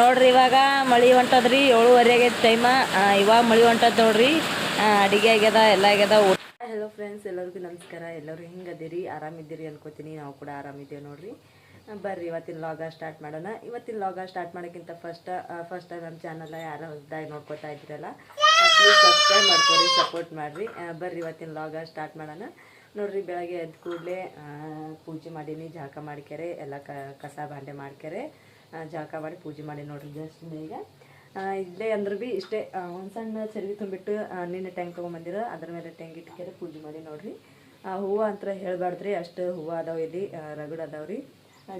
ನೋಡ್ರಿ, ಇವಾಗ ಮಳೆ ಹೊಂಟದ್ರಿ, ಏಳುವರೆ ಆಗೈತೆ ಟೈಮ ಇವಾಗ ಮಳೆ ಹೊಂಟದ ನೋಡ್ರಿ. ಅಡುಗೆ ಆಗ್ಯದ, ಎಲ್ಲ ಆಗ್ಯದ ಹಲೋ ಫ್ರೆಂಡ್ಸ್ ಎಲ್ಲರಿಗೂ ನಮಸ್ಕಾರ. ಎಲ್ಲರೂ ಹೆಂಗದಿರಿ ಆರಾಮಿದ್ದೀರಿ ಅನ್ಕೋತೀನಿ. ನಾವು ಕೂಡ ಆರಾಮಿದ್ದೇವೆ ನೋಡ್ರಿ. ಬರ್ರಿ, ಇವತ್ತಿನ ಲಾಗ ಸ್ಟಾರ್ಟ್ ಮಾಡೋಣ. ಇವತ್ತಿನ ಲಾಗ ಸ್ಟಾರ್ಟ್ ಮಾಡೋಕ್ಕಿಂತ ಫಸ್ಟ್ ಫಸ್ಟ್ ನಮ್ಮ ಚಾನಲ್ ಯಾರು ಹೊಸದಾಗಿ ನೋಡ್ಕೊತಾ ಇದ್ದೀರಲ್ಲ ಸಬ್ಸ್ಕ್ರೈಬ್ ಮಾಡ್ಕೊರಿ ಸಪೋರ್ಟ್ ಮಾಡಿರಿ. ಬರ್ರಿ, ಇವತ್ತಿನ ಲಾಗ ಸ್ಟಾರ್ಟ್ ಮಾಡೋಣ. ನೋಡ್ರಿ, ಬೆಳಗ್ಗೆ ಎದ್ದ ಕೂಡಲೇ ಪೂಜೆ ಮಾಡೀನಿ ಜಳಕ ಮಾಡ್ಕ್ಯಾರೆ ಎಲ್ಲ ಕಸ ಬಾಂಡೆ ಮಾಡ್ಕ್ಯಾರೆ ಜಳಕ ಮಾಡಿ ಪೂಜೆ ಮಾಡಿ ನೋಡ್ರಿ ದೇವಸ್ಥಾನ ಇಲ್ಲೇ ಅಂದ್ರೆ ಭೀ ಇಷ್ಟೇ ಒಂದು ಸಣ್ಣ ಚರ್ವಿ ತುಂಬಿಟ್ಟು ನಿನ್ನೆ ಟ್ಯಾಂಕ್ ತೊಗೊಂಬಂದಿರ, ಅದ್ರ ಮೇಲೆ ಇಟ್ಕೊಂಡು ಪೂಜೆ ಮಾಡಿ ನೋಡ್ರಿ. ಹೂವು ಅಂತ ಹೇಳಬಾರ್ದ್ರಿ, ಅಷ್ಟು ಹೂವು ಅದಾವೆ ಇಲ್ಲಿ ರಗಡ್ ಅದಾವ್ರಿ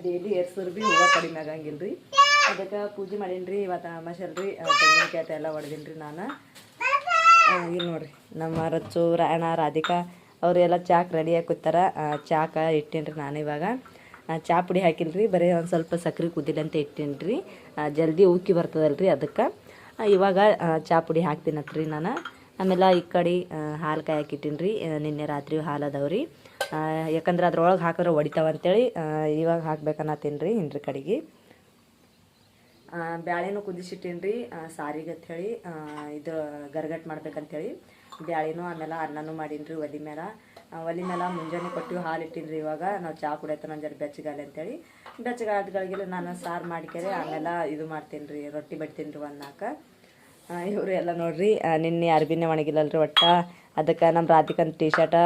ಡೈಲಿ ಏರ್ಸೋರು ಭೀ ಹೂವು ಕಡಿಮೆ ಆಗಂಗಿಲ್ಲ ರೀ. ಅದಕ್ಕೆ ಪೂಜೆ ಮಾಡೀನಿ ರೀ ಇವತ್ತು ಅಮಾಶಲ್ ರೀ ತೆಂಗಿನಕಾಯಿ ಎಲ್ಲ ಹೊಡೆದೀನಿ ರೀ ನಾನು. ಇಲ್ಲಿ ನೋಡ್ರಿ, ನಮ್ಮ ರಚ್ಚು ರಾಯಣ ರಾಧಿಕಾ, ಅವರೆಲ್ಲ ಚಾಕ್ ರೆಡಿಯಾಗಿ ಕೂತಾರ. ಚಾಕ ಚಾಕ ರೀ ನಾನು ಇವಾಗ. ಚಾ ಪುಡಿ ಹಾಕಿಲ್ರಿ ಬರೀ ಒಂದು ಸ್ವಲ್ಪ ಸಕ್ಕರೆ ಕುದಿಲಂತ ಅಂತ ಇಟ್ಟೇನ್ರಿ. ಆ, ಜಲ್ದಿ ಉಕ್ಕಿ ಬರ್ತದಲ್ರಿ ಅದಕ್ಕೆ. ಇವಾಗ ಚಾ ಪುಡಿ ಹಾಕ್ತೀನತ್ರಿ ನಾನು. ಆಮೇಲೆ ಈ ಕಡೆ ಹಾಲು ಕಾಯಿ ರೀ ನಿನ್ನೆ ರಾತ್ರಿ ಹಾಲು ಅದಾವ್ರಿ. ರೀ ಯಾಕಂದ್ರೆ ಅದ್ರೊಳಗೆ ಹಾಕಿದ್ರೆ ಒಡಿತಾವಂತೇಳಿ ಅಂತೇಳಿ ಇವಾಗ ಹಾಕ್ಬೇಕನ್ನತ್ತೀನಿ ರೀ ಹಿಂದ್ರಿ ಕಡೆಗೆ. ಬ್ಯಾಳೆನೂ ಕುದಿಸಿಟ್ಟೀನಿ ಸಾರಿಗೆ ಹೇಳಿ ಇದು ಗರ್ಗಟ್ ಮಾಡ್ಬೇಕಂತೇಳಿ. ಬ್ಯಾಳೆನೂ ಆಮೇಲೆ ಅನ್ನನೂ ಮಾಡೀನಿ ರೀ ಒಲೆ ಮೇಲೆ ಒಲಿ ಮೇಲೆ ಮುಂಜಾನೆ ಕೊಟ್ಟಿವಿ ಹಾಲು ಇಟ್ಟಿನ್ರಿ ಇವಾಗ. ನಾವು ಚಹಾ ಕುಡಿಯತ್ತ ನಾನು ಜರ ಬೆಚ್ಚಗಾಲೆ ಅಂತೇಳಿ. ಬೆಚ್ಚಗಾದ್ಗಳಿಗೆ ನಾನು ಸಾರು ಮಾಡ್ಕೆರೆ ಆಮೇಲೆ ಇದು ಮಾಡ್ತೀನಿ ರೀ ರೊಟ್ಟಿ ಬಡ್ತೀನಿ ರೀ ಒಂದು ನಾಲ್ಕು ಇವರು ಎಲ್ಲ ನೋಡ್ರಿ ನಿನ್ನೆ ಅರ್ಬಿನೇ ಒಣಗಿಲ್ಲಲ್ರಿ ಒಟ್ಟ. ಅದಕ್ಕೆ ನಮ್ಮ ರಾಧಿಕನ ಟೀ ಶರ್ಟ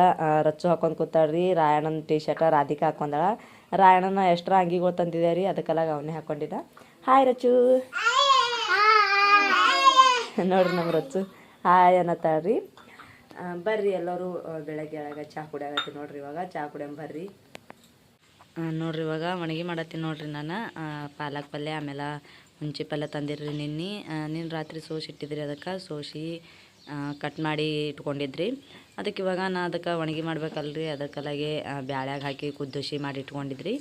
ರಚ್ಚು ಹಾಕೊಂಡು ಕೂತಾಳ್ರಿ. ರಾಯಣ್ಣನ ಟೀ ಶರ್ಟ ರಾಧಿಕಾ ಹಾಕೊಂಡಾಳ. ರಾಯಣ್ಣನ ಎಷ್ಟ್ರ ಅಂಗಿಗಳು ತಂದಿದೆ ರೀ ಅದಕ್ಕೆಲ್ಲ ಅವನೇ ಹಾಕೊಂಡಿದ್ದ. ಹಾಯ್ ರಚ್ಚು. ನೋಡ್ರಿ ನಮ್ಮ ರಚ್ಚು. ಹಾಯ್ ಅನ್ನತ್ತಾಳ್ರಿ ಬರ್ರಿ ಎಲ್ಲರೂ ಬೆಳಗ್ಗೆ ಒಳಗೆ ಚಹಾ ಕುಡಿಯಾಗತ್ತಿ ನೋಡ್ರಿ ಇವಾಗ. ಚಹಾ ಕುಡಿಯಂ ಬರ್ರಿ. ನೋಡ್ರಿ ಇವಾಗ ಒಣಗಿ ಮಾಡತ್ತೀನಿ ನೋಡ್ರಿ ನಾನು. ಪಾಲಕ್ ಪಲ್ಯ, ಆಮೇಲೆ ಹುಂಚಿ ಪಲ್ಯ ತಂದಿರ್ರಿ ನಿನ್ನೆ. ನಿನ್ನ ರಾತ್ರಿ ಸೋಸಿ ಇಟ್ಟಿದ್ರಿ ಅದಕ್ಕೆ ಸೋಸಿ ಕಟ್ ಮಾಡಿ ಇಟ್ಕೊಂಡಿದ್ರಿ. ಅದಕ್ಕೆ ಇವಾಗ ನಾ ಅದಕ್ಕೆ ಒಣಗಿ ಮಾಡ್ಬೇಕಲ್ರಿ. ಅದಕ್ಕಲಾಗೆ ಬ್ಯಾಳ್ಯಾಗ ಹಾಕಿ ಕುದ್ದಸಿ ಮಾಡಿ ಇಟ್ಕೊಂಡಿದ್ರಿ.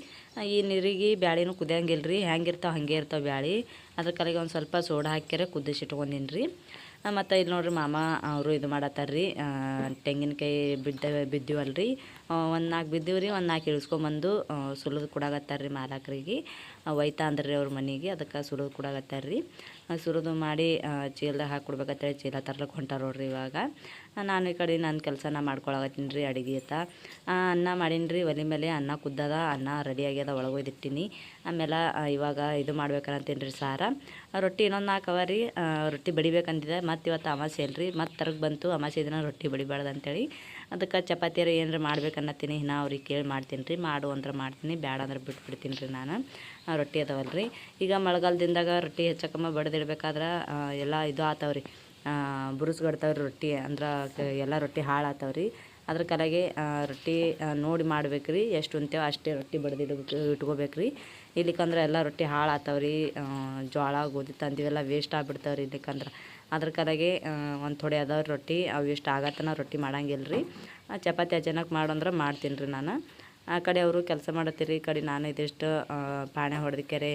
ಈ ನೀರಿಗೆ ಬ್ಯಾಳಿನೂ ಕುದಿಯಂಗಿಲ್ಲ ರೀ ಹೆಂಗಿರ್ತಾವೆ ಹಾಗೆ ಇರ್ತಾವೆ ಬ್ಯಾಳಿ. ಅದಕ್ಕಲಾಗೆ ಒಂದು ಸ್ವಲ್ಪ ಸೋಡಾ ಹಾಕ್ಯಾರೆ ಕುದಿಸಿ ಇಟ್ಕೊಂಡಿನಿ ರೀ ಮತ್ತು ಇಲ್ಲಿ ನೋಡ್ರಿ ಮಾಮ ಅವರು ಇದು ಮಾಡತ್ತಾರ್ರಿ. ತೆಂಗಿನಕಾಯಿ ಬಿದ್ದ ಬಿದ್ದೀವಲ್ರಿ. ಒಂದು ನಾಲ್ಕು ಬಿದ್ದೀವಿ ರೀ ಒಂದು ನಾಲ್ಕು ಇಳಿಸ್ಕೊಂಬಂದು ಸುಲಿದು ಕೊಡಾಕತ್ತಾರ್ರಿ ಮಾಲಕರಿಗೆ. ಒಯ್ತಾ ರೀ ಅವ್ರ ಮನೆಗೆ, ಅದಕ್ಕೆ ಸುಲಿದು ರೀ ಸುರಿದು ಮಾಡಿ ಚೀಲದಾಗ ಹಾಕಿ ಕೊಡ್ಬೇಕಂತೇಳಿ ಚೀಲ ತರ್ಲಕ್ಕೆ ಹೊಂಟಾರ ನೋಡ್ರಿ ಇವಾಗ. ನಾನು ಈ ಕಡೆ ನನ್ನ ಕೆಲಸನ ಮಾಡ್ಕೊಳಕತ್ತೀನಿ ರೀ ಅಡುಗೆ ಆತ ಅನ್ನ ಮಾಡೀನಿ ರೀ ಒಲೆ ಮೇಲೆ ಅನ್ನ ಕುದ್ದದ, ಅನ್ನ ರೆಡಿ ಆಗ್ಯದ ಒಳಗೆ ಒಯ್ದಿಟ್ಟಿನಿ ಆಮೇಲೆ ಇವಾಗ ಇದು ಮಾಡ್ಬೇಕಂತೀನಿ ರೀ ಸಾರ ರೊಟ್ಟಿ ಇನ್ನೊಂದು ನಾಲ್ಕು ಅವ ರೀ. ರೊಟ್ಟಿ ಬಡಿಬೇಕಂತಿದೆ ಮತ್ತು ಇವತ್ತು ಅಮಾಸೆ ಅಲ್ರಿ ಮತ್ತು ತರಗ ಬಂತು ಅಮಾಸೆ ದಿನ ರೊಟ್ಟಿ ಬಡಿಬಾರ್ದು ಅಂತೇಳಿ ಅದಕ್ಕೆ ಚಪಾತಿಯರ ಏನಾರ ಮಾಡ್ಬೇಕನ್ನತ್ತೀನಿ ನಾ ಅವ್ರಿಗೆ ಕೇಳಿ ಮಾಡ್ತೀನಿ ರೀ. ಮಾಡು ಅಂದ್ರೆ ಮಾಡ್ತೀನಿ, ಬ್ಯಾಡ ಅಂದ್ರೆ ಬಿಟ್ಬಿಡ್ತೀನಿ ರೀ ನಾನು. ರೊಟ್ಟಿ ಅದಾವಲ್ಲ ರೀ ಈಗ ಮಳೆಗಾಲದಿಂದಾಗ ರೊಟ್ಟಿ ಹೆಚ್ಚಕಮ್ಮ ಬಡ್ದಿಡ್ಬೇಕಾದ್ರೆ ಎಲ್ಲ ಇದು ಆತಾವ್ರಿ. ಬುರುಸ್ಗಡ್ತಾವ್ರಿ ರೊಟ್ಟಿ ಅಂದ್ರೆ ಎಲ್ಲ ರೊಟ್ಟಿ ಹಾಳಾತಾವ್ರಿ. ಅದ್ರ ಕಲಾಗೆ ರೊಟ್ಟಿ ನೋಡಿ ಮಾಡ್ಬೇಕು ರೀ ಎಷ್ಟು ಉಂತೇವೆ ಅಷ್ಟೇ ರೊಟ್ಟಿ ಬಡ್ದಿಡ್ಬೇಕು ಇಟ್ಕೋಬೇಕು ರೀ ಇಲ್ಲಿಕಂದ್ರೆ ಎಲ್ಲ ರೊಟ್ಟಿ ಹಾಳಾತಾವ್ರಿ. ಜೋಳ ಗೋಧಿ ತಂದಿವೆಲ್ಲ ವೇಸ್ಟ್ ಆಗ್ಬಿಡ್ತಾವ್ರಿ ಇಲ್ಲಿಕಂದ್ರೆ. ಅದ್ರ ಕಲೆಗೆ ಒಂದು ಥೋಡೆ ಅದಾವ್ರಿ ರೊಟ್ಟಿ. ಅವು ಇಷ್ಟು ಆಗತ್ತನ ರೊಟ್ಟಿ ಮಾಡಂಗಿಲ್ಲ ರೀ ಚಪಾತಿ ಮಾಡು ಮಾಡಂದ್ರೆ ಮಾಡ್ತೀನಿ ರೀ ನಾನು. ಆ ಕಡೆ ಅವರು ಕೆಲಸ ಮಾಡತ್ತೀರಿ, ಈ ಕಡೆ ನಾನು ಇದಿಷ್ಟು ಪಾಣೆ ಪಾಣೆ ಹೊಡೆದಕ್ಕೆರೆ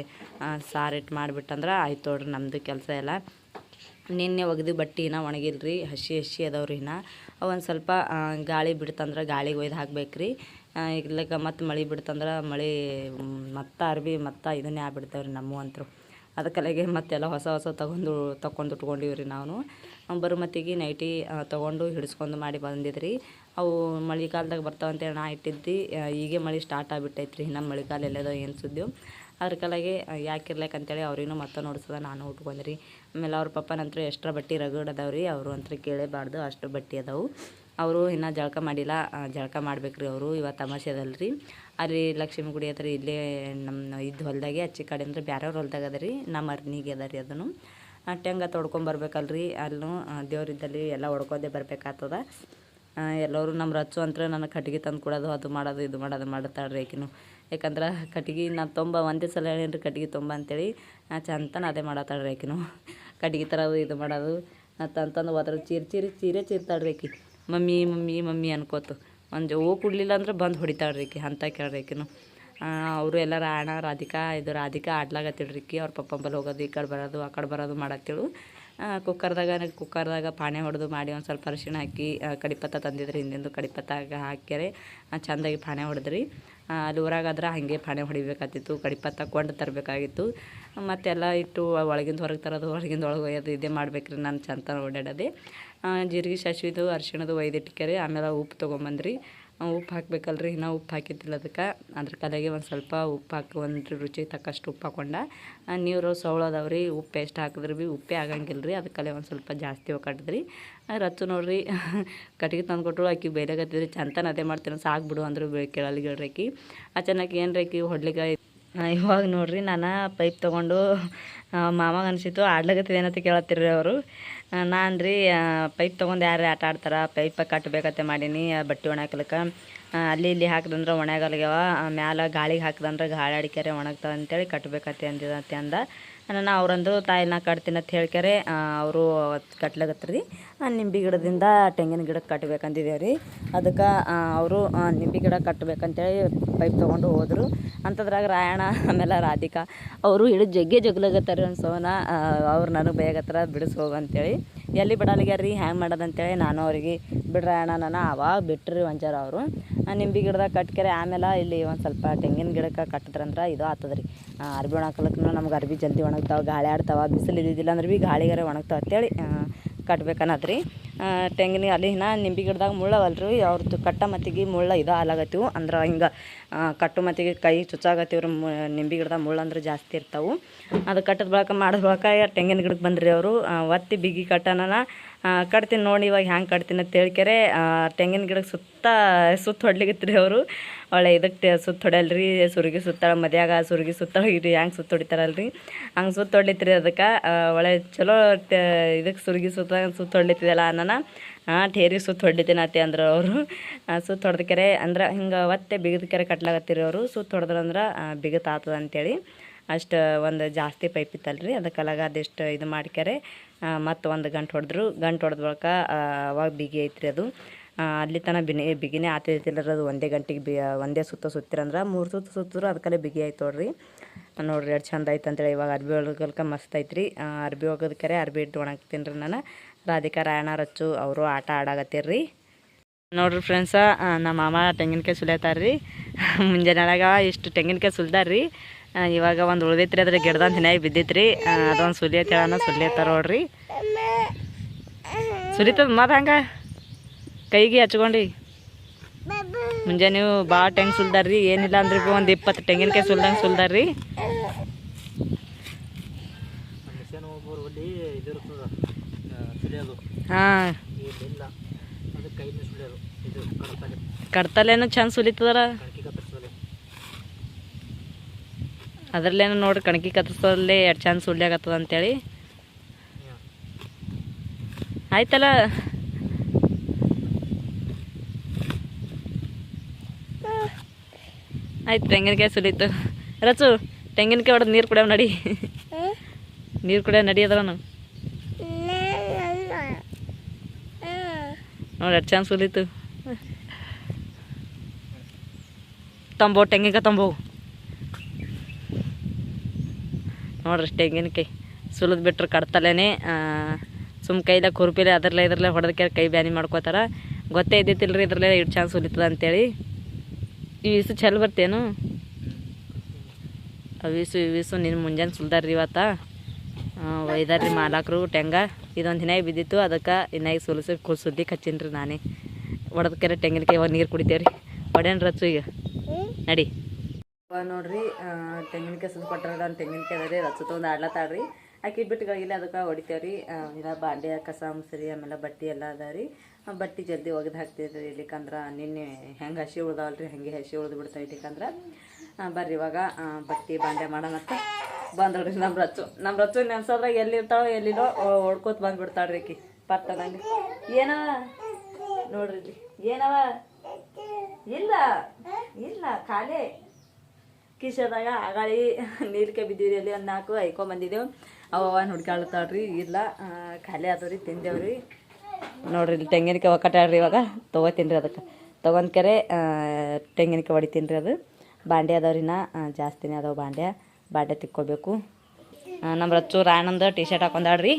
ಸಾರಿಟ್ಟು ಮಾಡಿಬಿಟ್ಟಂದ್ರೆ ಆಯ್ತು ನೋಡ್ರಿ ನಮ್ಮದು ಕೆಲಸ ಎಲ್ಲ. ನಿನ್ನೆ ಒಗೆದು ಬಟ್ಟೆ ಇನ್ನ ಒಣಗಿಲ್ರಿ, ಹಸಿ ಹಸಿ ಅದಾವ್ರಿ ಇನ್ನ. ಒಂದು ಸ್ವಲ್ಪ ಗಾಳಿ ಬಿಡ್ತಂದ್ರೆ ಗಾಳಿಗೆ ಒಯ್ದು ಹಾಕ್ಬೇಕು ರೀ ಇಲ್ಲಕ್ಕ ಮತ್ತು ಮಳೆ ಬಿಡ್ತಂದ್ರೆ ಮಳೆ, ಮತ್ತೆ ಅರ್ಬಿ ಮತ್ತು ಇದನ್ನೇ ಆಗ್ಬಿಡ್ತಾವ್ರಿ ನಮ್ಮ ಅಂತರು ಅದಕ್ಕಲೆಗೆ ಮತ್ತೆಲ್ಲ ಹೊಸ ಹೊಸ ತಗೊಂಡು ತೊಗೊಂಡು ಉಟ್ಕೊಂಡಿವಿ ರೀ ನಾವು ಬರೋ ನೈಟಿ ತೊಗೊಂಡು ಹಿಡಿಸ್ಕೊಂಡು ಮಾಡಿ ಬಂದಿದ್ರಿ. ಅವು ಮಳೆಗಾಲದಾಗ ಬರ್ತಾವಂತೇಳಿ ನಾ ಇಟ್ಟಿದ್ದು. ಈಗ ಮಳೆ ಸ್ಟಾರ್ಟ್ ಆಗಿಬಿಟ್ಟೈತ್ರಿ. ನಮ್ಮ ಮಳೆಗಾಲ ಎಲ್ಲದೋ ಏನು ಸುದ್ದಿ ಅದ್ರ ಕಲಾಗೆ ಯಾಕೆ ಇರ್ಲಕ್ಕೆ ಅಂತೇಳಿ ಅವ್ರಿಗೂ ಮತ್ತೆ ನೋಡ್ಸದ ನಾನು ಉಟ್ಕೊಂಡ್ರಿ. ಆಮೇಲೆ ಅವ್ರ ಪಪ್ಪನಂತರೂ ಎಷ್ಟ್ರ ಬಟ್ಟೆ ರಗಡ್ ಅದಾವ್ರಿ. ಅವರು ಅಂತ ಕೇಳೇಬಾರ್ದು. ಅಷ್ಟು ಬಟ್ಟೆ ಅದಾವು. ಅವರು ಇನ್ನೂ ಜಳಕ ಮಾಡಿಲ್ಲ. ಜಳಕ ಜಳಕ ಮಾಡ್ಬೇಕ್ರಿ ಅವರು. ಇವತ್ತು ತಮಾಷೆ ರೀ ಅಲ್ಲಿ ಲಕ್ಷ್ಮೀ ಗುಡಿ ಹತ್ರ ಇಲ್ಲೇ ನಮ್ಮ ಇದ್ದ ಹೊಲ್ದಾಗೆ ಅಚ್ಚಿ ಕಡೆ ಅಂದ್ರೆ ಬೇರೆಯವ್ರ ಹೊಲ್ದಾಗ ಅದ ರೀ ನಮ್ಮ ಅರ್ನಿಗೆ ಅದ ರೀ ಅದನ್ನು ಅಟ್ಟಂಗೆ ತೊಡ್ಕೊಂಬರ್ಬೇಕಲ್ರಿ ಅಲ್ಲೂ ದೇವ್ರಿದ್ದಲ್ಲಿ ಎಲ್ಲ ಹೊಡ್ಕೊಂಡೇ ಬರ್ಬೇಕಾಗ್ತದ. ಎಲ್ಲರೂ ನಮ್ಮ ರಚ್ಚು ಅಂತ ನನಗೆ ಕಟ್ಗೆ ತಂದು ಕೊಡೋದು, ಅದು ಮಾಡೋದು, ಇದು ಮಾಡೋದು ಮಾಡ್ತಾಳ್ರಿ ಆಕಿನು. ಯಾಕಂದ್ರೆ ಕಟ್ಗೆ ನಾನು ತೊಂಬ ಒಂದೇ ಸಲ ಹೇಳಿನ್ರಿ ಕಟ್ಗೆ ತೊಂಬ ಅಂತೇಳಿ. ಚಂತನ ಅದೇ ಮಾಡತ್ತಾಳ್ರಿ ಆಕಿನು. ಕಟ್ಗೆ ತರೋದು, ಇದು ಮಾಡೋದು. ತಂತಂದು ಹೋದ್ರೆ ಚೀರ್, ಚೀರಿ, ಚೀರೇ ಚೀರ್ತಾಳ್ರಿ ಆಕಿ. ಮಮ್ಮಿ ಮಮ್ಮಿ ಮಮ್ಮಿ ಅನ್ಕೋತು. ಒಂದು ಜೋ ಕೊಡಲಿಲ್ಲ ಅಂದ್ರೆ ಬಂದು ಹೊಡಿತಾಳ್ರಿ ಆಕಿ ಅಂತ ಕೇಳ್ರಿ ಆಕಿನು ಅವರು ಎಲ್ಲ ರಾಣ ರಾಧಿಕಾ, ಇದು ರಾಧಿಕಾ ಆಡ್ಲಾಗತ್ತಿಳ್ರಿಕಿ ಅವ್ರ ಪಪ್ಪ ಅಂಬಲ್ಲಿ ಹೋಗೋದು, ಈ ಕಡೆ ಬರೋದು, ಆ ಕಡೆ ಬರೋದು ಮಾಡತ್ತಿಳು ಕುಕ್ಕರ್ದಾಗ ಕುಕ್ಕರ್ದಾಗ ಪಾಣೆ ಹೊಡೆದು ಮಾಡಿ ಒಂದು ಸ್ವಲ್ಪ ಅರಿಶಿಣ ಹಾಕಿ ಕಡಿಪತ್ತ ತಂದಿದ್ರಿ, ಹಿಂದಿಂದು ಕಡಿಪತ್ತಾಗ ಹಾಕ್ಯಾರೆ. ಚಂದಾಗಿ ಪಾಣೆ ಹೊಡೆದ್ರಿ. ಅಲ್ಲಿ ಊರಾಗಾದ್ರೆ ಹಾಗೆ ಪಾಣೆ ಹೊಡಿಬೇಕಾಗ್ತಿತ್ತು ಕಡಿಪತ್ತ ಕೊಂಡು ತರಬೇಕಾಗಿತ್ತು. ಮತ್ತೆಲ್ಲ ಇಟ್ಟು ಒಳಗಿಂದ ಹೊರಗೆ ತರೋದು, ಹೊರಗಿಂದ ಒಳಗೆ ಒಯ್ಯೋದು, ಇದೇ ಮಾಡ್ಬೇಕ್ರಿ, ನಾನು ಚಂದ ಓಡಾಡೋದೆ ಜೀರಿಗೆ ಸಾಸಿವೆದು ಅರ್ಶಿಣದು ಒಯ್ದಿಟ್ಕ್ಯಾರಿ ಆಮೇಲೆ ಉಪ್ಪು ತೊಗೊಂಬಂದ್ರಿ. ಉಪ್ಪು ಹಾಕ್ಬೇಕಲ್ರಿ ಇನ್ನೂ ಉಪ್ಪು ಹಾಕಿದ್ದಿಲ್ಲ ಅದಕ್ಕೆ. ಅದ್ರ ಕಲೆಗೆ ಒಂದು ಸ್ವಲ್ಪ ಉಪ್ಪು ಹಾಕಿ ಒಂದು ರುಚಿಗೆ ತಕ್ಕಷ್ಟು ಉಪ್ಪು ಹಾಕೊಂಡ ನೀರು ಸೌಳದವ್ರಿ ಉಪ್ಪು ಎಷ್ಟು ಹಾಕಿದ್ರೆ ಭೀ ಉಪ್ಪೇ ಆಗಂಗಿಲ್ಲ ರೀ ಕಲೆ ಒಂದು ಸ್ವಲ್ಪ ಜಾಸ್ತಿ ಕಟ್ಟಿದ್ರಿ ರಚ್ಚು ನೋಡ್ರಿ ಕಟ್ಟಿಗೆ ತಂದು ಕೊಟ್ಟರು ಆಕಿ ಬೇರೆಗತ್ತಿದ್ರಿ ಚಂತನ ಅದೇ ಮಾಡ್ತೀನಿ ಸಾಕು ಬಿಡು ಅಂದ್ರು ಆಕಿ. ಆ ಚೆನ್ನಾಗಿ ಏನು ರೀ ಹೊಡ್ಲಿಕ್ಕೆ ಆ, ಇವಾಗ ನೋಡ್ರಿ ನಾನು ಪೈಪ್ ತೊಗೊಂಡು ಮಾಮಾಗ ಅನಿಸಿತು ಆಡ್ಲಾಗತ್ತಿದೇನಂತ ಕೇಳತ್ತಿರ್ರಿ ಅವರು. ನಾನು ರೀ ಪೈಪ್ ತೊಗೊಂಡು ಯಾರು ಆಟ ಆಡ್ತಾರೆ? ಪೈಪ್ ಕಟ್ಟಬೇಕತ್ತೆ ಮಾಡೀನಿ ಬಟ್ಟೆ ಒಣಾಕ್ಲಿಕ್ಕೆ ಅಲ್ಲಿ ಇಲ್ಲಿ ಹಾಕಿದಂದ್ರೆ ಒಣಗಲ್ಗ್ಯಾವ ಮ್ಯಾಲ ಗಾಳಿಗೆ ಹಾಕಿದಂದ್ರೆ ಗಾಳಿ ಅಡಿಕೆರೆ ಒಣಗ್ತಾವೆ ಅಂತೇಳಿ ಕಟ್ಟಬೇಕತ್ತೆ ಅಂದಿದಂತೆ ಅಂದ. ನಾನು ಅವ್ರಂದ್ರು ತಾಯಿ ನಾ ಕಟ್ತೀನಿ ಅಂತ ಹೇಳ್ಕ್ಯಾರೆ. ಅವರು ಕಟ್ಲಾಗತ್ರಿ ನಿಂಬೆ ಗಿಡದಿಂದ ತೆಂಗಿನ ಗಿಡಕ್ಕೆ ಕಟ್ಬೇಕಂದಿದ್ದೇವೆ ರೀ. ಅದಕ್ಕೆ ಅವರು ನಿಂಬೆ ಗಿಡ ಕಟ್ಬೇಕಂತೇಳಿ ಪೈಪ್ ತೊಗೊಂಡು ಹೋದರು. ಅಂಥದ್ರಾಗ ರಾಯಣ ಆಮೇಲೆ ರಾಧಿಕಾ, ಅವರು ಹಿಡಿದು ಜಗ್ಗಿ ಜಗ್ಲಾಗತ್ತಾರೆ ಅನ್ಸೋನ ಸೋನ ಅವ್ರು ನನಗೆ ಹೋಗು ಅಂತೇಳಿ ಎಲ್ಲಿ ಬಿಡಲಿಗ್ಯಾರ ರೀ ಹ್ಯಾಂಗೆ ಮಾಡೋದಂತೇಳಿ ನಾನು ಅವರಿಗೆ ಬಿಡ್ರ ಅಣ್ಣ ನಾನು ಅವಾಗ ಬಿಟ್ರಿ ಒಂಜಾರ ಅವರು. ನಿಂಬೆ ಗಿಡದಾಗ ಕಟ್ಕೆರೆ ಆಮೇಲೆ ಇಲ್ಲಿ ಒಂದು ಸ್ವಲ್ಪ ತೆಂಗಿನ ಗಿಡಕ್ಕೆ ಕಟ್ಟಿದ್ರಂದ್ರೆ ಇದು ಆತದ ರೀ ಅರ್ಬಿ ಒಣಕಲಕ್ಕೂ ನಮ್ಗೆ ಅರ್ಬಿ ಜಲ್ದಿ ಒಣಗ್ತಾವೆ, ಗಾಳಿ ಆಡ್ತಾವೆ, ಬಿಸಿಲು ಇದ್ದಿದ್ದಿಲ್ಲ ಅಂದ್ರೆ ಭೀ ಗಾಳಿಗಾರೆ ಒಣಗ್ತಾವೆ ಅಂತೇಳಿ ಕಟ್ಬೇಕನ್ನತ್ರಿ. ತೆಂಗಿನ ಅಲ್ಲಿ ನಿಂಬೆ ಗಿಡದಾಗ ಮುಳ್ಳವಲ್ರಿ ಅವ್ರದ್ದು ಕಟ್ಟ ಮತ್ತಿಗೆ ಮುಳ್ಳ ಇದು ಆಲಾಗತ್ತಿವು ಅಂದ್ರೆ ಹಿಂಗೆ ಕಟ್ಟು ಮತ್ತಿಗೆ ಕೈ ಚುಚ್ಚಾಗತ್ತೀವ್ರಿ ನಿಂಬೆ ಗಿಡದಾಗ ಮುಳ್ಳು ಅಂದ್ರೆ ಜಾಸ್ತಿ ಇರ್ತಾವೆ. ಅದು ಕಟ್ಟದ ಬಳಕ ಮಾಡಿದ ಬಳಕ ತೆಂಗಿನ ಗಿಡಕ್ಕೆ ಬಂದ್ರಿ ಅವರು. ಒತ್ತಿ ಬಿಗಿ ಕಟ್ಟನ ಕಟ್ತೀನಿ ನೋಡಿ, ಇವಾಗ ಹ್ಯಾಂಗೆ ಕಟ್ತೀನಿ ಅಂತ ಹೇಳ್ಕ್ಯಾರೆ ತೆಂಗಿನ ಗಿಡಕ್ಕೆ ಸುತ್ತ ಸುತ್ತ ರೀ ಅವರು. ಒಳ್ಳೆ ಇದಕ್ಕೆ ಸುತ್ತ ಹೊಡೆಯಲ್ರಿ, ಸುರುಗಿ ಸುತ್ತಾಳ, ಮದ್ಯಾಗ ಸುರುಗಿ ಸುತ್ತಾಳ, ಇದು ಹ್ಯಾಂಗೆ ಸುತ್ತ ಹೊಡಿತಾರಲ್ರಿ. ಹಂಗೆ ಸುತ್ತ ಹೊಡ್ಲಿತ್ರಿ ಅದಕ್ಕೆ ಒಳ್ಳೆ ಚಲೋ ಇದಕ್ಕೆ ಸುರುಗಿ ಸುತ್ತ ಸುತ್ತ ಹೊಡ್ಲಿತ್ತಿದಲ್ಲ ನಾನು ಹಾಂ ಠೇರಿ ಸುತ್ತ ಹೊಡ್ಲಿತ್ತೀನಿ ಅತ್ತೆ ಅಂದ್ರೆ ಅವರು. ಸುತ್ತ ಹೊಡೆದಕೆರೆ ಅಂದ್ರೆ ಹಿಂಗೆ ಒತ್ತೆ ಬಿಗಿದ ಕೆರೆ ಕಟ್ಲಾಗತ್ತೀರಿ ಅವರು. ಸುತ್ತ ಹೊಡೆದ್ರಂದ್ರೆ ಬಿಗತ್ ಆತದ ಅಂತೇಳಿ ಅಷ್ಟು ಒಂದು ಜಾಸ್ತಿ ಪೈಪ್ ಇತ್ತಲ್ರಿ ಅಲಗ ಅದೆಷ್ಟು ಇದು ಮಾಡ್ಕ್ಯಾರೆ. ಮತ್ತು ಒಂದು ಗಂಟು ಹೊಡೆದ್ರು. ಗಂಟು ಹೊಡೆದ ಬಳಿಕ ಅವಾಗ ಬಿಗಿ ಐತ್ರಿ ಅದು. ಅಲ್ಲಿ ತನಕ ಬಿನಿ, ಬಿಗಿನೇ ರೀ ಅದು. ಒಂದೇ ಗಂಟೆಗೆ ಬಿ, ಒಂದೇ ಸುತ್ತ ಸುತ್ತಿರಂದ್ರೆ ಮೂರು ಸುತ್ತ ಸುತ್ತಿದ್ರು ಅದಕ್ಕಲ್ಲೇ ಬಿಗಿ ಆಯ್ತು ನೋಡ್ರಿ ನೋಡ್ರಿ ಎಷ್ಟು ಚಂದ ಆಯ್ತು ಅಂತೇಳಿ ಇವಾಗ ಅರ್ಬಿ ಒಳಗಲ್ಕ ಮಸ್ತ್ ಐತ್ರಿ. ರೀ ಅರ್ಬಿ ಒಗದ್ಕರೆ ಅರ್ಬಿ ಇಟ್ಟು ಒಣಗ್ತೀನಿ ರೀ ನಾನು. ರಾಧಿಕಾ ರಾಯಣ ರಚ್ಚು ಅವರು ಆಟ ಆಡಾಕತ್ತೀರ್ರಿ ನೋಡ್ರಿ ಫ್ರೆಂಡ್ಸ ನಮ್ಮ ಮಾಮ ತೆಂಗಿನಕಾಯಿ ಮುಂಜಾನೆ ಮುಂಜಾನೆಯಾಗ ಇಷ್ಟು ತೆಂಗಿನಕಾಯಿ ಸುಲ್ದಾರ್ರಿ ಇವಾಗ ಒಂದು ಉಳ್ದೈತ್ರಿ ಅದ್ರ ಗಿಡದ ಹಿನಾಗಿ ಬಿದ್ದೈತ್ರಿ. ಅದೊಂದು ಸುಲಿಯತ್ ಹೇಳನ ಸುಲಿಯತ್ತಾರ ನೋಡ್ರಿ. ಸುಲಿತದ ಮತ್ತೆ ಹಂಗ? ಕೈಗೆ ಹಚ್ಕೊಂಡು. ಮುಂಜಾನೆ ನೀವು ಭಾಳ ಟೆಂಗ್ ಸುಲ್ದಾರ್ರಿ ಏನಿಲ್ಲ ಅಂದ್ರೆ ಭೀ ಒಂದು ಇಪ್ಪತ್ತು ತೆಂಗಿನಕಾಯಿ ಸುಲ್ದಂಗೆ ಸುಲ್ದಾರ್ರಿ. ಹಾಂ. ಕಡ್ತಲೇನು ಚಂದ ಸುಲಿತದರ ಕಣಕಿ ಕತ್ತರಿಸೋದು ಅದ್ರಲ್ಲೇನು ನೋಡ್ರಿ ಕಣಕಿ ಕತ್ತರಿಸೋದಲ್ಲೇ ಎರಡು ಚಂದ ಸುಳ್ಯಾಗತ್ತದ ಅಂತೇಳಿ. ಆಯ್ತಲ್ಲ? ಆಯ್ತು, ತೆಂಗಿನಕಾಯಿ ಸುಲಿತು. ರಚು, ತೆಂಗಿನಕಾಯಿ ಹೊಡೆದು ನೀರು ಕುಡಿಯೋ ನಡಿ. ನೀರು ಕುಡಿಯೋ ನಡಿ ನಾವು ನೋಡಿ, ಎರಡು ಚಾನ್ಸ್ ಸುಲಿತು ತಂಬೋ, ತೆಂಗಿನಕಾಯಿ ತಂಬೋ. ನೋಡ್ರಿ ತೆಂಗಿನಕಾಯಿ ಸುಲಿದು ಬಿಟ್ರೆ ಕಡ್ತಲೇ ಸುಮ್ಮ ಕೈದಾಗ ಕುರುಪಿಲೆ ಅದರಲ್ಲೇ ಇದ್ರಲ್ಲೇ ಹೊಡೆದಕ್ಕೆ ಕೈ ಬ್ಯಾನಿ ಮಾಡ್ಕೋತಾರ. ಗೊತ್ತೇ ಇದ್ದಿತ್ತಿಲ್ರಿ ಇದ್ರಲ್ಲೇ ಇಟ್ಟು ಚಾನ್ಸ್ ಸುಲಿತದ ಅಂತೇಳಿ. ಈ ವಿಸು ಚಲ್ ಬರ್ತೇನು? ಅವಿಸು ಇವಿಸು ನಿನ್ನ ಮುಂಜಾನೆ ಸುಲ್ದಾರ್ರಿ ಇವತ್ತ. ಒಯ್ದಾರ್ರಿ ಮಾಲಾಕರು ಟೆಂಗ ಇದೊಂದು ಹಿನಾಗಿ ಬಿದ್ದಿತ್ತು, ಅದಕ್ಕೆ ಇನ್ನಾಗಿ ಸುಲಿಸಿ ಕುಲ್ ಕಚ್ಚಿನ್ರಿ ರೀ ನಾನೇ. ಹೊಡೆದಕ್ಕೆ ತೆಂಗಿನಕಾಯಿ ಒಂದು ನೀರು ಕುಡಿತೇವೆ ರೀ ಹೊಡೇನ್ ರಚ್ಚು ಈಗ. ನಡಿ. ನೋಡ್ರಿ ತೆಂಗಿನಕಾಯಿ ಸುಲ್ ಕೊಟ್ಟಾರ ಒಂದು ತೆಂಗಿನಕಾಯಿ ಅದ ರೀ ರಚ್ಚು ತೊಗೊಂಡು ಆಡ್ಲತ್ತಾಳ್ರಿ ಆಕಿ ಇಲ್ಲ ಅದಕ್ಕೆ ಹೊಡಿತೇವೆ ರೀ ಇಲ್ಲ ಬಾಂಡೆ, ಕಸ, ಮುಸ್ರಿ, ಆಮೇಲೆ ಬಟ್ಟೆ ಎಲ್ಲ ಅದ ರೀ. ಬಟ್ಟೆ ಜಲ್ದಿ ಒಗೆದು ಹಾಕ್ತಿದ್ರಿ ಇಲ್ಲಿಕಂದ್ರೆ. ನಿನ್ನೆ ಹೆಂಗೆ ಹಸಿ ಉಳ್ದಾವಲ್ರಿ, ಹಂಗೆ ಹಸಿ ಉಳ್ದು ಬಿಡ್ತಾವೆ ಇಲ್ಲಿಕಂದ್ರೆ. ಬರ್ರಿ ಇವಾಗ ಬಟ್ಟೆ ಬಾಂಡೆ ಮಾಡೋಣತ್ತ ಬಂದ್ರಿ ನಮ್ಮ ರಚು ನಮ್ಮ ರಚು ನೆನ್ಸೋದ್ರಾಗ ಎಲ್ಲಿರ್ತಾಳೋ, ಎಲ್ಲಿಲ್ಲೋ ಓಡ್ಕೋತ ಬಂದ್ಬಿಡ್ತಾಳ್ರಿ ಆಕಿ ಪತ್ತದಂಗೆ ಏನವ? ನೋಡ್ರಿ. ಏನವ? ಇಲ್ಲ. ಇಲ್ಲ, ಖಾಲಿ. ಕಿಶದಾಗ ಆಗಾಳಿ ನೀರ್ಕೆ ಬಿದ್ದೀವಿ ಅಲ್ಲಿ ಒಂದು ನಾಲ್ಕು ಐಕೊಂಬಂದಿದ್ದೆವು ಬಂದಿದ್ದೇವೆ. ಅವ ಅವನ್ ಹುಡ್ಕಾಳ್ತಾಳ್ರಿ ಇಲ್ಲ ಖಾಲಿ ಆದವ್ರಿ, ತಿಂದೇವ್ರಿ. ನೋಡ್ರಿ, ಇಲ್ಲಿ ತೆಂಗಿನಕಾಯಿ ಒಕ್ಕಟಾಡ್ರಿ ಇವಾಗ. ತೊಗೋತೀನಿ ರೀ ಅದಕ್ಕೆ. ತೊಗೊಂಡ್ ಕೆರೆ ತೆಂಗಿನಕಾಯಿ ಹೊಡಿತೀನಿ ರೀ ಅದು. ಬಾಂಡೆ ಅದಾವ್ರಿನ ಜಾಸ್ತಿನೇ ಅದಾವೆ ಬಾಂಡೆ. ಬಾಂಡೆ ತಿಕ್ಕೋಬೇಕು. ನಮ್ಮ ರಚ್ಚು ರಾಯಣಂದು ಟೀ ಶರ್ಟ್ ಹಾಕೊಂಡಾಡ್ರಿ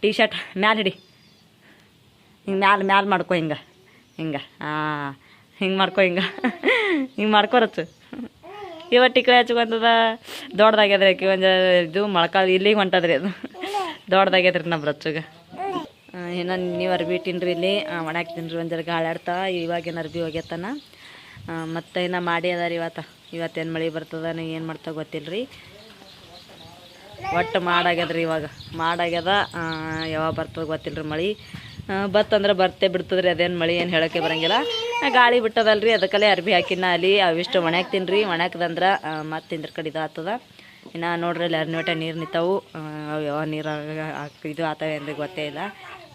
ಟೀ ಶರ್ಟ್ ಮ್ಯಾಲೆ ಹಿಡಿ. ಹಿಂಗೆ ಮ್ಯಾಲೆ ಮ್ಯಾಲೆ ಮಾಡ್ಕೊ ಹಿಂಗೆ. ಹಿಂಗೆ ಹಾಂ ಹಿಂಗೆ ಮಾಡ್ಕೊ ಹಿಂಗೆ. ಹಿಂಗೆ ಮಾಡ್ಕೊ ರಚ್ಚು. ಇವ ಟಿಕ್ಳೆ ಹಚ್ಕೊಂತದ ದೊಡ್ಡದಾಗ್ಯದ್ರಿ ಆಕಿ ಒಂದು ಇದು ಮೊಳಕಾಲು ಇಲ್ಲಿಗೆ ಹೊಂಟದ್ರಿ ಅದು. ದೊಡ್ಡದಾಗ್ಯದ್ರಿ ನಮ್ಮ ರಚ್ಚುಗೆ. ಇನ್ನು ನೀವು ಅರ್ಬಿ ಇಟ್ಟಿನ್ರಿ ಇಲ್ಲಿ ಒಣಾಕ್ತೀನಿ ರೀ ಒಂದು ಗಾಳಿ ಆಡ್ತಾ ಇವಾಗೇನು ಅರ್ಬಿ ಹೋಗ್ಯತನ. ಮತ್ತು ಇನ್ನು ಮಾಡಿ ಅದ ರೀ ಇವತ್ತು. ಇವತ್ತೇನು ಮಳೆ ಬರ್ತದ ಏನು ಮಾಡ್ತಾ ಗೊತ್ತಿಲ್ಲ ರೀ ಒಟ್ಟು ಮಾಡಾಗ್ಯದ್ರಿ ಇವಾಗ. ಮಾಡಾಗ್ಯದ ಯಾವಾಗ ಬರ್ತದ ಗೊತ್ತಿಲ್ಲ ರೀ ಮಳೆ. ಬತ್ತಂದ್ರೆ ಬರ್ತೇ ಬಿಡ್ತದ್ರಿ, ಅದೇನು ಮಳೆ ಏನು ಹೇಳೋಕ್ಕೆ ಬರಂಗಿಲ್ಲ. ಗಾಳಿ ಬಿಟ್ಟದಲ್ರಿ, ಅದಕ್ಕಲ್ಲೇ ಅರ್ಬಿ ಹಾಕಿನ ಅಲ್ಲಿ. ಅವಿಷ್ಟು ಒಣಗ್ತೀನಿ ತಿನ್ರಿ ಒಣಾಕ್ದಂದ್ರೆ ಮತ್ತೆ ಇಂದ್ರ ಕಡೆ ಇದು ಆಗ್ತದ ಇನ್ನು ನೋಡ್ರಿ, ಅಲ್ಲಿ ಅರ್ನಿವಟ ನೀರು ನಿಂತಾವು. ಅವು ಯಾವ ನೀರು ಇದು ಆತವೆ ಅಂದ್ರೆ ಗೊತ್ತೇ ಇಲ್ಲ.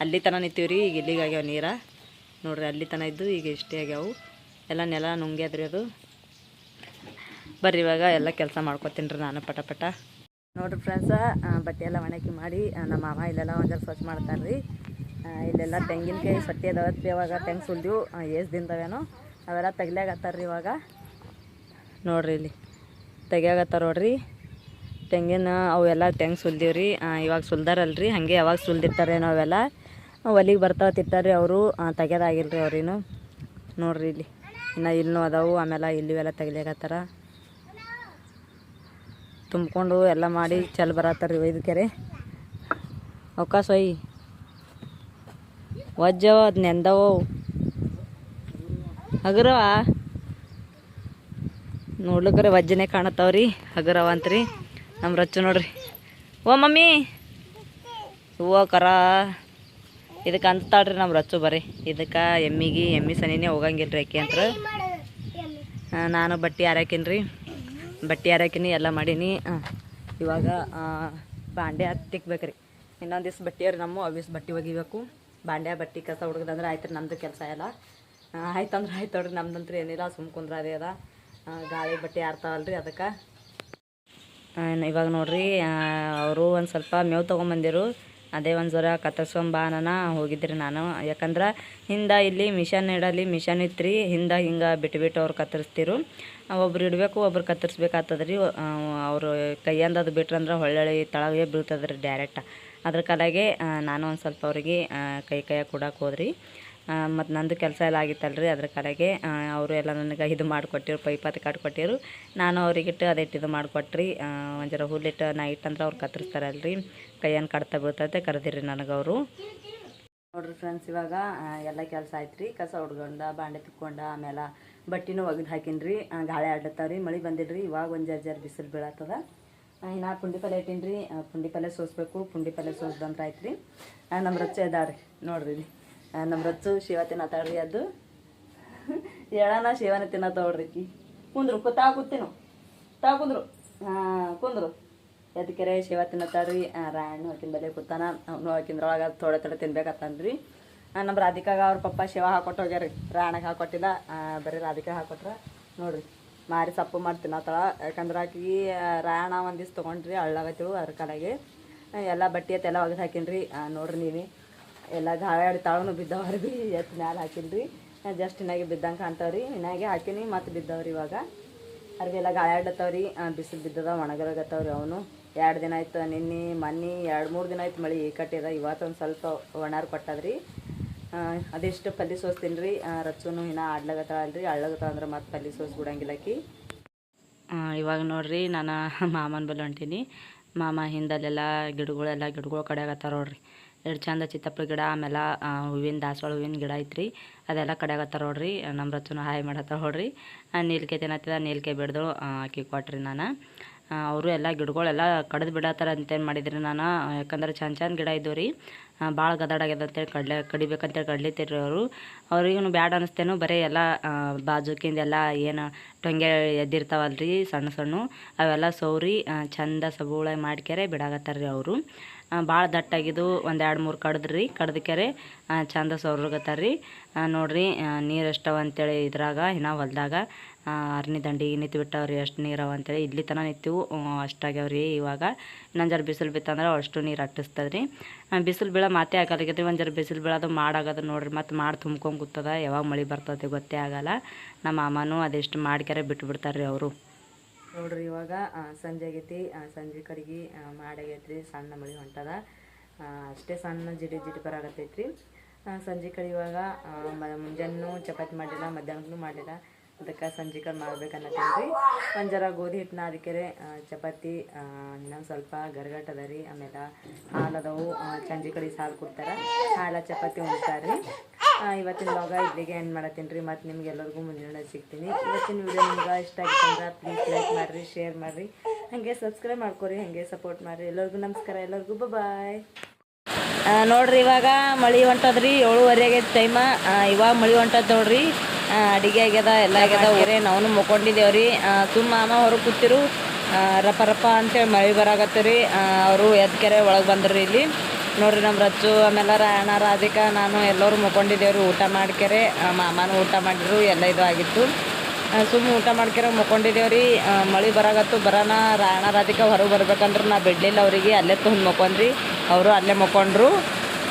ಅಲ್ಲಿ ತನಕ ನಿಂತೀವಿ ರೀ ಈಗ ಇಲ್ಲಿಗೆ ಆಗ್ಯಾವ ನೀರು. ನೋಡ್ರಿ, ಅಲ್ಲಿ ತನಕ ಇದ್ದು ಈಗ ಇಷ್ಟೇ ಆಗ್ಯಾವು. ಎಲ್ಲ ನೆಲ ನುಂಗ್ಯಾದ್ರಿ ಅದು. ಬರ್ರಿ ಇವಾಗ, ಎಲ್ಲ ಕೆಲಸ ಮಾಡ್ಕೊತೀನಿ ನಾನು ಪಟ ಪಟ. ನೋಡ್ರಿ ಫ್ರೆಂಡ್ಸ ಬಟ್ಟೆ ಎಲ್ಲ ಒಣಗಿ ಮಾಡಿ ನಮ್ಮ ಮಾವ ಇಲ್ಲೆಲ್ಲ ಒಂದರ ಸ್ವಚ್ಛ ಮಾಡ್ತಾರೆ ರೀ ಇಲ್ಲೆಲ್ಲ ತೆಂಗಿನಕಾಯಿ ಸೊಟ್ಟಿ ಅದಾವತ್ರಿ ಇವಾಗ ತೆಂಗ್ ಸುಲ್ದಿವು. ಎಷ್ಟು ದಿನದವೇನೋ. ಅವೆಲ್ಲ ತೆಗ್ಲಾಗತ್ತಾರ ರೀ ಇವಾಗ. ನೋಡ್ರಿ ಇಲ್ಲಿ. ತೆಗಿಯಾಗತ್ತಾರ ನೋಡ್ರಿ. ತೆಂಗಿನ ಅವೆಲ್ಲ ತೆಂಗ್ ಸುಲ್ದೀವ್ರಿ. ಇವಾಗ ಸುಲ್ದಾರಲ್ರಿ. ಹಾಗೆ ಯಾವಾಗ ಸುಲ್ದಿರ್ತಾರೇನೋ ಅವೆಲ್ಲ. ಒಲಿಗೆ ಬರ್ತಾವ ತಿಂತಾರೆ ಅವರು. ತೆಗ್ಯೋದಾಗಿಲ್ರಿ ಅವ್ರೇನು ನೋಡ್ರಿ ಇಲ್ಲಿ. ಇನ್ನು ಇಲ್ಲೂ ಅದಾವು. ಆಮೇಲೆ ಇಲ್ಲಿವೆಲ್ಲ ತೆಗಿಲಿಕತ್ತಾರ ತುಂಬಿಕೊಂಡು ಎಲ್ಲ ಮಾಡಿ ಚಲ್ ಬರತ್ತಾರ ಒಯ್ದು ಕೆರೆ. ಅವಕಾಶ ಒಯ್ ವಜ್ಜವ ಅದು ನೆಂದವು. ಹಗರವ? ನೋಡ್ಲಿಕ್ಕರೆ ವಜ್ಜನೆ ಕಾಣತ್ತವ್ರಿ. ಹಗರವ ಅಂತ್ರಿ. ನಮ್ಮ ರಚ್ಚು ನೋಡ್ರಿ. ಓ, ಮಮ್ಮಿ! ಹೂವ, ಕರ. ಇದಕ್ಕೆ ಅಂತಾಳ್ರಿ ನಮ್ಮ ರಚ್ಚು ಬರ್ರಿ. ಇದಕ್ಕೆ ಎಮ್ಮಿಗೆ, ಎಮ್ಮಿ ಸನಿನೇ ಹೋಗಂಗಿಲ್ಲ ರೀ ಆಕೆ ಅಂತ ನಾನು ಬಟ್ಟೆ ಹಾರಾಕಿನಿ ರೀ ಬಟ್ಟೆ ಹಾರಾಕಿನಿ ಎಲ್ಲ ಮಾಡೀನಿ. ಇವಾಗ ಬಾಂಡೆ ಹತ್ತಿಕ್ಬೇಕ್ರಿ ಇನ್ನೊಂದು ದಿವ್ಸ ಬಟ್ಟೆ ನಮ್ಮ. ಅವಿಸ್ ಬಟ್ಟೆ ಒಗಿಬೇಕು. ಬಾಂಡೆ ಬಟ್ಟೆ ಕಸ ಹುಡುಗದಂದ್ರೆ ಆಯ್ತು ರೀ ನಮ್ಮದು ಕೆಲಸ ಎಲ್ಲ. ಆಯ್ತಂದ್ರೆ ಆಯ್ತು ನೋಡ್ರಿ, ನಮ್ದಂತ್ರಿ ಏನಿಲ್ಲ, ಸುಮ್ ಅದೇ. ಅದ ಗಾಳಿ, ಬಟ್ಟೆ ಆರ್ತಾವಲ್ರಿ ಅದಕ್ಕೆ. ಇವಾಗ ನೋಡ್ರಿ ಅವರು ಒಂದು ಸ್ವಲ್ಪ ಮೇವು ತೊಗೊಂಬಂದಿರು. ಅದೇ ಒಂದು ಜ್ವರ ಕತ್ತರ್ಸ್ಕೊಂಬಾನ ಹೋಗಿದ್ರಿ ನಾನು. ಯಾಕಂದ್ರೆ ಹಿಂದೆ ಇಲ್ಲಿ ಮಿಷನ್ ಇಡಲಿ, ಮಿಷನ್ ಇತ್ತು ರೀ ಹಿಂದೆ ಹಿಂಗೆ ಬಿಟ್ಟು ಬಿಟ್ಟು ಅವ್ರು ಕತ್ತರಿಸ್ತಿರು. ಒಬ್ರು ಇಡಬೇಕು, ಒಬ್ರು ಕತ್ತರಿಸ್ಬೇಕಾಗ್ತದ್ರಿ. ಅವರು ಕೈಯಂದು ಬಿಟ್ರಂದ್ರೆ ಹೊಳ್ಳಿ ತಳಗೆ ಬೀಳ್ತದ್ರಿ ಡೈರೆಕ್ಟ್ ಅದ್ರ ಕಲಾಗೆ ನಾನು ಒಂದು ಸ್ವಲ್ಪ ಅವ್ರಿಗೆ ಕೈ ಕೈಯಾಗ ಕೊಡಕ್ಕೆ ಹೋದ್ರಿ. ಮತ್ತು ನಂದು ಕೆಲಸ ಎಲ್ಲ ಆಗಿತ್ತಲ್ರಿ, ಅದ್ರ ಕಡೆಗೆ ಅವರು ಎಲ್ಲ ನನಗೆ ಇದು ಮಾಡಿಕೊಟ್ಟಿರು ಪೈಪಾತಿ ಕಟ್ಕೊಟ್ಟಿರು ನಾನು ಅವ್ರಿಗಿಟ್ಟು ಅದಿಟ್ಟು ಇದು ಮಾಡಿಕೊಟ್ರಿ. ಒಂದು ಹುಲ್ಲಿಟ್ಟು ನೈಟ್ ಅಂದ್ರೆ ಅವ್ರು ಕತ್ತರಿಸ್ತಾರಲ್ರಿ. ಕೈಯನ್ನು ಕಡ್ತಾ ಬೀಳ್ತೈತೆ, ಕರೆದಿರಿ ನನಗೆ ಅವರು. ನೋಡ್ರಿ ಫ್ರೆಂಡ್ಸ್ ಇವಾಗ ಎಲ್ಲ ಕೆಲಸ ಆಯ್ತು ರೀ ಕಸ ಹುಡ್ಕೊಂಡ ಬಾಂಡೆ ತಿಕ್ಕೊಂಡ ಆಮೇಲೆ ಬಟ್ಟಿನೂ ಒಗೆದು ಹಾಕಿನ್ರಿ. ಗಾಳಿ ಆಡ್ಲತ್ತಾವ ರೀ ಮಳೆ ಬಂದಿಲ್ರಿ. ಇವಾಗ ಒಂದು ಜರ್ ಜರ್ ಬಿಸಿಲು ಬೀಳತ್ತದ ಇನ್ನು ಪುಂಡಿ ಪಲ್ಯ ಇಟ್ಟೀನಿ ರೀ ಪುಂಡಿ ಪಲ್ಯ ಸೋಸ್ಬೇಕು. ಪುಂಡಿ ಪಲ್ಯ ಸೋಸ್ದಂದ್ರೆ ಆಯ್ತು ರೀ ನಮ್ಮ ರಚ್ಚ ಇದಾಳ್ರಿ ನೋಡ್ರಿ ನಮ್ಮ ರಚ್ಚು ಶಿವ ತಿನ್ನತಾಳ್ರಿ ಅದು. ಹೇಳಣ ಶಿವನ ತಿನ್ನತ್ತವ್ರಿ ಆಕಿ ಕುಂದ್ರು ಕೂತಾ ಕೂತಿನು. ತಾ ಕುಂದ್ರು. ಹಾಂ ಕುಂದ್ರು. ಎದಕೆರೆ ಶಿವ ತಿನ್ನತ್ತಾಳ್ರಿ ರಾಯಣ್ಣ ಆಕಿನ ಬೆಲೆ ಕೂತಾನ. ಅವನು ಹಾಕಿಂದ್ರೊಳಗೆ ಥೋಡೆ ಥೋಡೆ ತಿನ್ಬೇಕತ್ತನ್ರಿ. ನಮ್ಮ ರಾಧಿಕಾಗ ಅವ್ರ ಪಪ್ಪ ಶಿವ ಹಾಕೊಟ್ಟು ಹೋಗ್ಯಾರಿ ರಾಯಣ್ಣಗೆ ಹಾಕೊಟ್ಟಿಲ್ಲ ಆ, ಬರೀ ರಾಧಿಕಾ ಹಾಕೊಟ್ರ. ನೋಡ್ರಿ. ಮಾರಿ ಸಪ್ಪು ಮಾಡಿ ತಿನ್ನತ್ತಾಳ ಯಾಕಂದ್ರೆ ಆಕಿ ರಾಯಣ ಒಂದು ದಿವ್ಸ ತೊಗೊಂಡ್ರಿ ಹಳ್ಳಾಗತ್ತಿವು ಅದ್ರ ಕಡೆಗೆ ಎಲ್ಲ ಬಟ್ಟೆ ಎತ್ತೆಲ್ಲ ಒಗೆದು ಹಾಕಿನ್ರಿ. ನೋಡ್ರಿ ನೀವೇ. ಎಲ್ಲ ಗಾಳಿ ತಾಳನು ಬಿದ್ದವ್ರಿ ಬಿ, ಎತ್ತು ಮ್ಯಾಲೆ ಹಾಕಿನ್ರಿ. ಜಸ್ಟ್ ಇನ್ನಾಗೆ ಬಿದ್ದಂಗೆ ಕಾಣ್ತಾವ್ರಿ. ಇನ್ನಾಗೆ ಹಾಕಿನಿ, ಮತ್ತು ಬಿದ್ದವ್ರಿ ಇವಾಗ. ಅರ್ಬಿ ಎಲ್ಲ ಗಾಳಿ ಆಡ್ಲತ್ತವ್ರಿ. ಬಿಸಿಲು ಬಿದ್ದದ, ಒಣಗಲಾಗತ್ತವ್ರಿ ಅವನು. ಎರಡು ದಿನ ಆಯ್ತು, ನಿನ್ನೆ, ಮೊನ್ನೆ, ಎರಡು ಮೂರು ದಿನ ಆಯ್ತು ಮಳೆ ಕಟ್ಟಿದ. ಇವತ್ತೊಂದು ಸ್ವಲ್ಪ ಒಣಾರು ಕೊಟ್ಟದ್ರಿ. ಅದಿಷ್ಟು ಪಲ್ಲಿ ಸೋಸ್ತೀನಿ ತಿನ್ರಿ ರಚ್ಚುನು ಇನ್ನ ಆಡ್ಲಾಗತ್ತಾಳಲ್ರಿ ಅಳ್ಳಗತ್ತಾಳ ಅಂದ್ರೆ ಮತ್ತೆ ಪಲ್ಲಿ ಸೋಸ್ ಬಿಡಂಗಿಲ್ಲ ಆಕಿ. ಆ, ಇವಾಗ ನೋಡ್ರಿ ನಾನು ಮಾಮನ ಬಲ್ಲಿ ಹೊಂಟೀನಿ. ಮಾಮ ಹಿಂದಲ್ಲೆಲ್ಲ ಗಿಡಗಳೆಲ್ಲ ಗಿಡಗಳು ಕಡೆಯಾಗತ್ತಾರ ನೋಡ್ರಿ. ಎರಡು ಚಂದ ಚಿತ್ತಪ್ಪಳ ಗಿಡ ಆಮೇಲೆ ಹೂವಿನ ದಾಸವಾಳ ಹೂವಿನ ಗಿಡ ಐತ್ರಿ. ಅದೆಲ್ಲ ಕಡೆಯಾಗತ್ತಾರ ನೋಡ್ರಿ. ನಮ್ಮ ರಚೂನು ಹಾಯ್ ಮಾಡತ್ತಾರ ನೋಡ್ರಿ. ನೀಲ್ಕೆ ತಿನ್ನತ್ತಿದ ನೀಲ್ಕೆ ಬಿಡ್ದು ಆಕಿ ಕೊಟ್ರಿ ನಾನು. ಅವರು ಎಲ್ಲ ಗಿಡಗಳೆಲ್ಲ ಕಡ್ದು ಬಿಡತ್ತಾರ ಅಂತೇನು ಮಾಡಿದ್ರಿ ನಾನು. ಯಾಕಂದ್ರೆ ಚಂದ ಚಂದ ಗಿಡ ಇದ್ದವು ರೀ. ಭಾಳ ಗದಾಡಾಗ್ಯದ ಅಂತೇಳಿ ಕಡ್ಲೆ, ಕಡಿಬೇಕಂತೇಳಿ ಕಡ್ಲಿತ್ತಿರಿ ಅವರು ಅವ್ರಿಗೂ ಬ್ಯಾಡ ಅನ್ನಿಸ್ತೇನು ಬರೀ ಎಲ್ಲ ಬಾಜುಕಿಂದೆಲ್ಲ ಏನು ಟೊಂಗೆ ಎದ್ದಿರ್ತಾವಲ್ರಿ ಸಣ್ಣ ಸಣ್ಣ, ಅವೆಲ್ಲ ಸೌರಿ ಚಂದ ಸಬೂಳೆ ಮಾಡ್ಕ್ಯಾರೆ ಬಿಡಾಗತ್ತಾರ ರೀ ಅವರು. ಭಾಳ ದಟ್ಟಾಗಿದ್ದು ಒಂದು ಎರಡು ಮೂರು ಕಡ್ದ್ರಿ ಕಡ್ದಕ್ಯಾರೆ ಚಂದ ಸೌರ್ಗತ್ತಾರ ರೀ ನೋಡ್ರಿ ನೀರು ಎಷ್ಟವ ಅಂತೇಳಿ ಇದ್ರಾಗ ಇನ್ನ ಹೊಲ್ದಾಗ ಅರ್ನಿ ದಂಡಿಗೆ ನಿಂತು ಬಿಟ್ಟವ್ರಿ ಎಷ್ಟು ನೀರವ ಅಂತೇಳಿ. ಇಲ್ಲಿ ತನಕ ನಿಂತಿವು ಅಷ್ಟಾಗ್ಯಾವ್ರಿ ಇವಾಗ. ಇನ್ನೊಂದು ಬಿಸಿಲು ಬಿತ್ತಂದ್ರೆ ಅಷ್ಟು ನೀರು ಅಟ್ಟಿಸ್ತದ್ರಿ. ಬಿಸಿಲು ಬೀಳ ಮಾತೇ ಆಗಲ್ಲಾಗೈತಿ ಒಂದು ಜರ ಬಿಸಿಲು ಬೀಳೋದು ಮಾಡಾಗದ ನೋಡ್ರಿ, ಮತ್ತು ಮಾಡಿ ತುಂಬ್ಕೊಂಡು ಕೂತದ. ಯಾವಾಗ ಮಳೆ ಬರ್ತದೆ ಗೊತ್ತೇ ಆಗಲ್ಲ. ನಮ್ಮ ಮಾಮನೂ ಅದೆಷ್ಟು ಮಾಡ್ಕ್ಯಾರೆ ಬಿಟ್ಟು ರೀ ಅವರು. ನೋಡ್ರಿ ಇವಾಗ ಸಂಜೆ ಆಗೈತಿ. ಸಂಜೆ ಕಡೆಗೆ ಮಾಡಾಗೈತ್ರಿ ಸಣ್ಣ ಮಳೆ ಹೊಂಟದ. ಅಷ್ಟೇ ಸಣ್ಣ ಜಿಡಿ ಜಿಡಿ ಬರಾಗತ್ತೈತ್ರಿ ಸಂಜೆ ಕಡೆ ಇವಾಗ ಆ, ಮ- ಮುಂಜಾನೆನೂ ಚಪಾತಿ ಮಾಡಿಲ್ಲ ಮಧ್ಯಾಹ್ನಕ್ಕೂ ಮಾಡಿಲ್ಲ. ಅದಕ್ಕೆ ಸಂಜೆ ಕಡೆ ರೀ ಒಂದು ಗೋಧಿ ಹಿಟ್ಟನ್ನ ಅದಕ್ಕೆ ಚಪಾತಿ ಇನ್ನೊಂದು ಸ್ವಲ್ಪ ಗರ್ಗಟ್ಟದ ರೀ. ಆಮೇಲೆ ಹಾಲು ಅದಾವು. ಸಂಜೆ ಕಡೆ ಸಾಲು ಕೊಡ್ತಾರೆ. ಹಾಲು ಚಪಾತಿ ಉಣ್ತಾರೆ ಇವತ್ತಿನ ಲಾಗ ಇಲ್ಲಿಗೆ ಎಂಡ್ ಮಾಡತ್ತೀನಿ ರೀ. ಮತ್ತು ನಿಮ್ಗೆ ಎಲ್ಲರಿಗೂ ಮುಂದಿನ ಸಿಗ್ತೀನಿ. ಇವತ್ತಿನ ವಿಡಿಯೋ ನಿಮ್ಗೆ ಇಷ್ಟ ಆಗಿತ್ತು ಅಂದ್ರೆ ಪ್ಲೀಸ್ ಲೈಕ್ ಮಾಡಿರಿ ಶೇರ್ ಮಾಡಿರಿ. ಹಾಗೆ ಸಬ್ಸ್ಕ್ರೈಬ್ ಮಾಡ್ಕೊರಿ, ಹಾಗೆ ಸಪೋರ್ಟ್ ಮಾಡಿರಿ. ಎಲ್ಲರಿಗೂ ನಮಸ್ಕಾರ. ಎಲ್ಲರಿಗೂ ಬಾಯ್ ನೋಡ್ರಿ ಇವಾಗ ಮಳಿ ಹೊಂಟದ್ರಿ, ಏಳುವರೆ ಆಗೈತೆ ಟೈಮ ಇವಾಗ ಮಳಿ ಹೊಂಟದ್ ನೋಡ್ರಿ. ಅಡಿಗೆ ಆಗ್ಯದ, ಎಲ್ಲ ಆಗ್ಯದ. ಊರೇ ನಾವು ಮುಕ್ಕೊಂಡಿದ್ದೇವ್ರಿ ತುಂಬ ಮಾಮ ಹೊರಗೆ ಕೂತಿರು. ರಪ್ಪ ರಪ್ಪ ರಪ ಅಂತೇಳಿ ಮಳೆ ಬರಾಕತ್ತೀರಿ ಅವರು ಎದ್ಕೆರೆ ಒಳಗೆ ಬಂದ್ರಿ ಇಲ್ಲಿ. ನೋಡ್ರಿ ನಮ್ಮ ರಚ್ಚು ಆಮೇಲೆ ರಾಯಣ ರಾಧಿಕಾ, ನಾನು ಎಲ್ಲರೂ ಮುಕೊಂಡಿದ್ದೇವ್ರಿ ಊಟ ಮಾಡ್ಕೆರೆ. ಮಾಮಾನು ಊಟ ಮಾಡಿದ್ರು, ಎಲ್ಲ ಇದು ಆಗಿತ್ತು. ಸುಮ್ಮನೆ ಊಟ ಮಾಡ್ಕೆರೆ ಮುಕೊಂಡಿದ್ದೇವ್ರಿ ಮಳೆ ಬರಾಗತ್ತು ಬರೋಣ ರಾಯಣ ರಾಧಿಕಾ ಹೊರಗೆ ಬರ್ಬೇಕಂದ್ರೆ ನಾ ಬಿಡಲಿಲ್ಲ ಅವರಿಗೆ, ಅಲ್ಲೇ ತುಂಬ ಮುಕ್ಕೊಂಡ್ರಿ ಅವರು ಅಲ್ಲೇ ಮುಕ್ಕೊಂಡ್ರು.